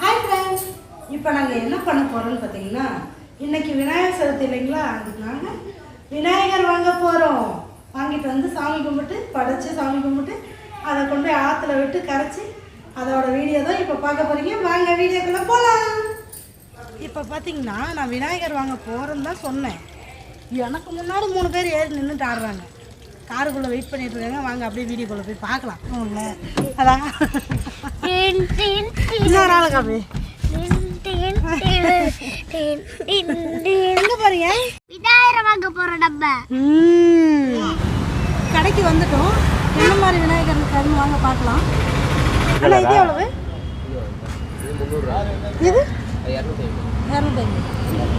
Hi friends இப்போ நாங்கள் என்ன பண்ண போகிறோம்னு பார்த்தீங்கன்னா இன்னைக்கு விநாயகர் சதுர்த்தி இல்லைங்களா? அதுக்கு நாங்கள் விநாயகர் வாங்க போகிறோம் வாங்கிட்டு வந்து சாமி கும்பிட்டு படைச்சு சாமி கும்பிட்டு அதை கொண்டு போய் ஆற்றுல விட்டு கரைச்சி அதோட வீடியோ தான் இப்போ பார்க்க போகிறீங்க வாங்க வீடியோக்குள்ளே போகலாம் இப்போ பார்த்தீங்கன்னா நான் விநாயகர் வாங்க போகிறேன்னு தான் சொன்னேன். எனக்கு முன்னாடி மூணு பேர் ஏறி நின்றுட்டு ஆடுறாங்க. காருக்குள்ளே வெயிட் பண்ணிட்டு இருக்காங்க. வாங்க அப்படியே வீடியோக்குள்ளே போய் பார்க்கலாம். வாங்க. அதான். டின், டின், டின், இன்னொரு டின், டின். எங்க பாருங்க விநாயகர் வாங்க போறோம் நம்ம. கடைக்கு வந்துட்டோம். என்ன மாதிரி விநாயகர் இருக்காருன்னு வாங்க பார்க்கலாம். அண்ணா இது எவ்வளவு? இது இரநூத்தி அது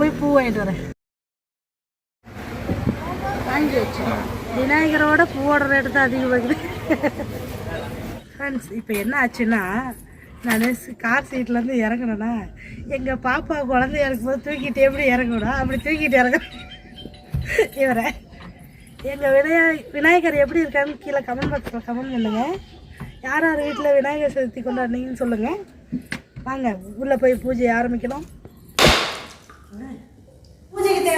போய் பூ வாங்கிட்டு வரேன். வாங்கி வச்சு விநாயகரோட பூவோட ரேட்டு தான் அதிகமாகுது. ஃப்ரெண்ட்ஸ் இப்போ என்ன ஆச்சுன்னா நான் கார் சீட்லேருந்து இறங்கினேன்னா எங்கள் பாப்பா குழந்தை இறக்கும்போது தூக்கிட்டு எப்படி இறங்கணும் அப்படி தூக்கிட்டு இறங்க இவரை எங்கள் விநாய விநாயகர் எப்படி இருக்கான்னு கீழே கமெண்ட் பாக்ஸில் கமெண்ட் பண்ணுங்கள் யார் யார் வீட்டில் விநாயகர் சதுர்த்தி கொண்டாடுனீங்கன்னு சொல்லுங்கள் வாங்க உள்ளே போய் பூஜையை ஆரம்பிக்கணும்.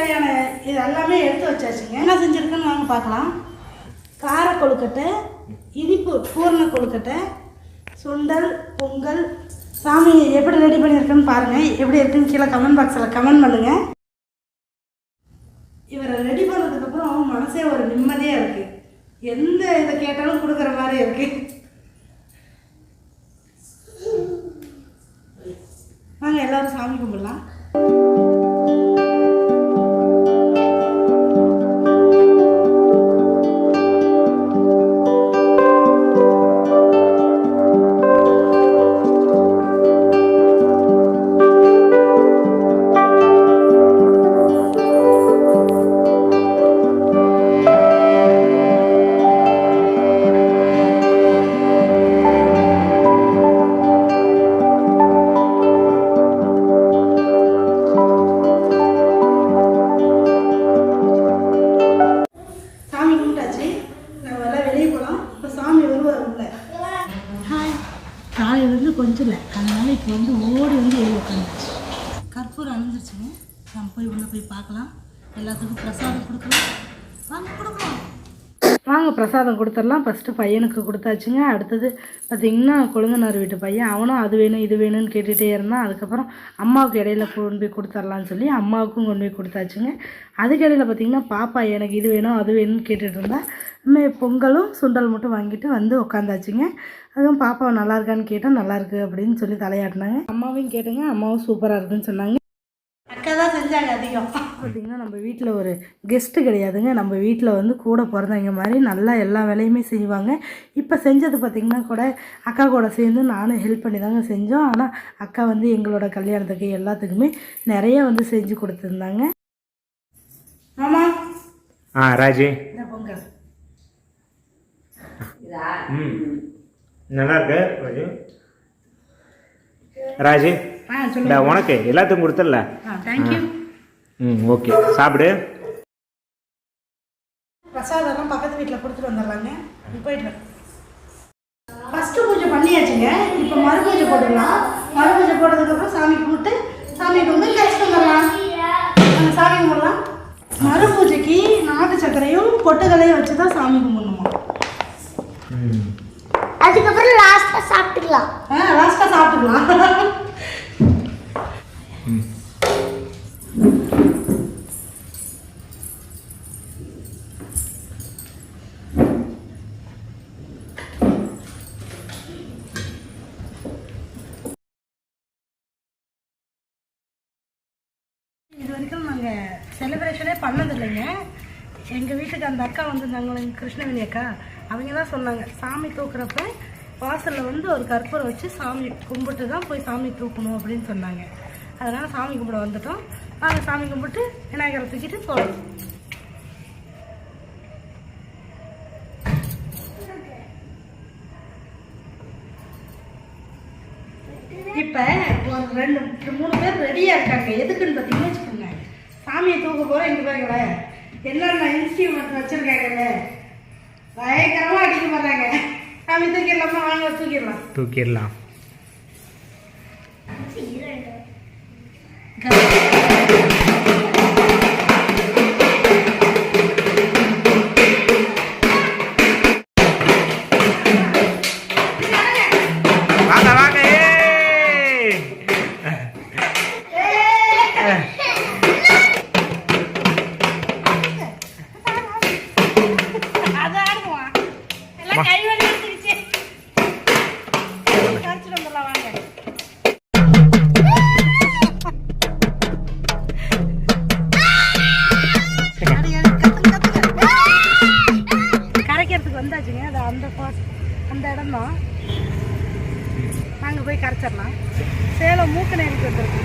தேவையான இது எல்லாமே எடுத்து வச்சாச்சுங்க. என்ன செஞ்சுருக்குன்னு வாங்க பார்க்கலாம். கார கொழுக்கட்டை இனிப்பு பூர்ண கொழுக்கட்டை சுண்டல் பொங்கல் சாமி எப்படி ரெடி பண்ணியிருக்குன்னு பாருங்கள் எப்படி இருக்குன்னு கீழே கமெண்ட் பாக்ஸில் கமெண்ட் பண்ணுங்கள் இவரை ரெடி பண்ணதுக்கப்புறம் மனசே ஒரு நிம்மதியாக இருக்குது எந்த இதை கேட்டாலும் கொடுக்குற மாதிரி இருக்கு. வாங்க எல்லாரும் சாமி கும்பிடலாம். கொஞ்சம் இல்லை. அதனால இப்போ வந்து ஓடி வந்து ஏறி உட்காந்துச்சு கற்பூரம் அணிஞ்சிருச்சுங்க நம்ம போய் உள்ளே போய் பார்க்கலாம். எல்லாத்துக்கும் பிரசாதம் கொடுக்கலாம். வாங்க கொடுக்கலாம். வாங்க பிரசாதம் கொடுத்துடலாம். ஃபஸ்ட்டு பையனுக்கு கொடுத்தாச்சுங்க. அடுத்தது பார்த்திங்கன்னா கொழுங்கனார் வீட்டு பையன். அவனும் அது வேணும் இது வேணும்னு கேட்டுகிட்டே இருந்தான். அதுக்கப்புறம் அம்மாவுக்கு இடையில கொண்டு போய் கொடுத்துர்லான்னு சொல்லி அம்மாவுக்கும் கொண்டு போய் கொடுத்தாச்சுங்க. அதுக்கு இடையில பார்த்திங்கன்னா பாப்பா எனக்கு இது வேணும் அது வேணும்னு கேட்டுட்டு இருந்தா மே பொங்கலும் சுண்டல் மட்டும் வாங்கிட்டு வந்து உட்காந்தாச்சுங்க அதுவும் பாப்பா நல்லா இருக்கான்னு கேட்டால் நல்லா இருக்கு அப்படின்னு சொல்லி தலையாட்டினாங்க. அம்மாவையும் கேட்டுங்க அம்மாவும் சூப்பராக இருக்குன்னு சொன்னாங்க. அக்கா தான் செஞ்சாங்க அதிகம். பார்த்தீங்கன்னா நம்ம வீட்டில் ஒரு கெஸ்ட்டு கிடையாதுங்க. நம்ம வீட்டில் வந்து கூட பிறந்தவங்க மாதிரி நல்லா எல்லா வேலையுமே செய்வாங்க. இப்போ செஞ்சது பார்த்திங்கன்னா கூட அக்கா கூட சேர்ந்து நானும் ஹெல்ப் பண்ணி தாங்க செஞ்சோம். ஆனால் அக்கா வந்து எங்களோட கல்யாணத்துக்கு எல்லாத்துக்குமே நிறைய வந்து செஞ்சு கொடுத்துருந்தாங்க. மாமா. ஆ ராஜி. இந்த பொங்கல். ம். நல்லா இருக்கு. ராஜி ராஜி சொல்லுங்க. உனக்கு எல்லாத்துக்கும் கொடுத்துடல. ம் ஓகே. சாப்பிடு. பிரசாதம்லாம் பக்கத்து வீட்டில் கொடுத்துட்டு வந்துடுறாங்க. போயிட்டு ஃபஸ்ட்டு பூஜை பண்ணியாச்சுங்க. இப்போ மறு பூஜை மறு பூஜை போட்டதுக்கப்புறம் சாமி கும்பிட்டு சாமி கும்பிட்டு கழிச்சுட்டு வந்துடலாம். சாமி கும்பிடலாம். மறு பூஜைக்கு நாட்டு சர்க்கரையும் பொட்டுகளையும் வச்சு தான் சாமி கும்பிடணுமா? அதுக்கப்புறம் லாஸ்டா சாப்பிட்டுக்கலாம். ஆ லாஸ்ட்டாக சாப்பிட்டுக்கலாம். இது வரைக்கும் நாங்கள் செலிப்ரேஷனே பண்ணதில்லைங்க. எங்கள் வீட்டுக்கு அந்த அக்கா வந்திருந்தாங்களே கிருஷ்ணவேணி அக்கா அவங்க தான் சொன்னாங்க. சாமி தூக்குறப்ப வாசலில் வந்து ஒரு கற்பூரை வச்சு சாமி கும்பிட்டு தான் போய் சாமி தூக்கணும் அப்படின்னு சொன்னாங்க. அதனால் சாமி கும்பிட வந்துட்டோம். நாங்கள் சாமி கும்பிட்டு விநாயகரை தூக்கிட்டு போகிறோம் இப்போ ஒரு ரெண்டு மூணு பேர் ரெடியாக இருக்காங்க. எதுக்குன்னு பார்த்தீங்கன்னு வச்சுக்கோங்க. சாமியை தூக்க போகிறோம் எங்கள் பாருங்களேன் என்னென்ன இன்ஸ்ட்ருமெண்ட் வச்சுருக்காங்கல்ல பயங்கரமாக அடிக்க போகிறாங்க சாமி தூக்கிடலாமா? வாங்க தூக்கிடலாம். தூக்கிடலாம். போய் கரைச்சிடலாம். சேலம் மூக்கு நேருக்கு வந்துருக்கு.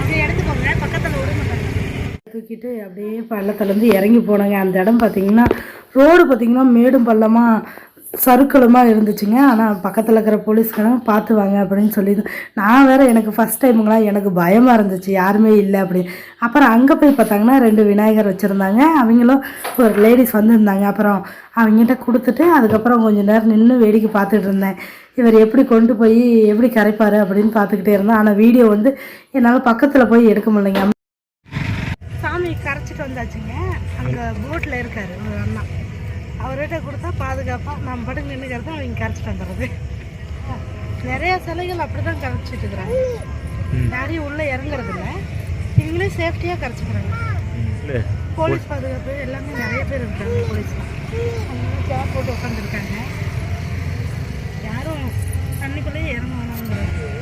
அப்படியே எடுத்துக்கோங்க. பக்கத்தில் விடுங்க தூக்கிட்டு அப்படியே பள்ளத்துலேருந்து இறங்கி போனாங்க. அந்த இடம் பார்த்தீங்கன்னா ரோடு பார்த்தீங்கன்னா மேடும் பள்ளமாக சருக்களுமாக இருந்துச்சுங்க. ஆனால் பக்கத்தில் இருக்கிற போலீஸ்காரங்க பார்த்து வாங்க அப்படின்னு சொல்லி நான் வேறு எனக்கு ஃபஸ்ட் டைமுங்களாம் எனக்கு பயமாக இருந்துச்சு. யாருமே இல்லை அப்படி. அப்புறம் அங்கே போய் பார்த்தாங்கன்னா ரெண்டு விநாயகர் வச்சுருந்தாங்க. அவங்களும் ஒரு லேடிஸ் வந்திருந்தாங்க. அப்புறம் அவங்ககிட்ட கொடுத்துட்டு அதுக்கப்புறம் கொஞ்சம் நேரம் நின்று வேடிக்கை பார்த்துட்டு இருந்தேன். இவர் எப்படி கொண்டு போய் எப்படி கரைப்பார் அப்படின்னு பார்த்துக்கிட்டே இருந்தேன். ஆனால் வீடியோ வந்து என்னால் பக்கத்தில் போய் எடுக்க முடியலைங்க. சாமி கரைச்சிட்டு வந்தாச்சுங்க. அங்கே போட்டில் இருக்காரு ஒரு அண்ணா. அவர்கிட்ட கொடுத்தா பாதுகாப்பாக நம்ம படுக்கு நின்றுக்கிறது அவங்க கரைச்சிட்டு வந்துடுறது நிறைய சிலைகள் அப்படி தான் கரைச்சிட்டு இருக்கிறாங்க. யாரையும் உள்ளே இறங்குறது இல்லை. இவங்களே சேஃப்டியாக கரைச்சிக்கிறாங்க. போலீஸ் பாதுகாப்பு எல்லாமே நிறைய பேர் இருக்காங்க அவங்க சேர் போட்டு உட்காந்துருக்காங்க யாரும் தண்ணிக்குள்ளேயே இறங்க வேணாங்கிறாங்க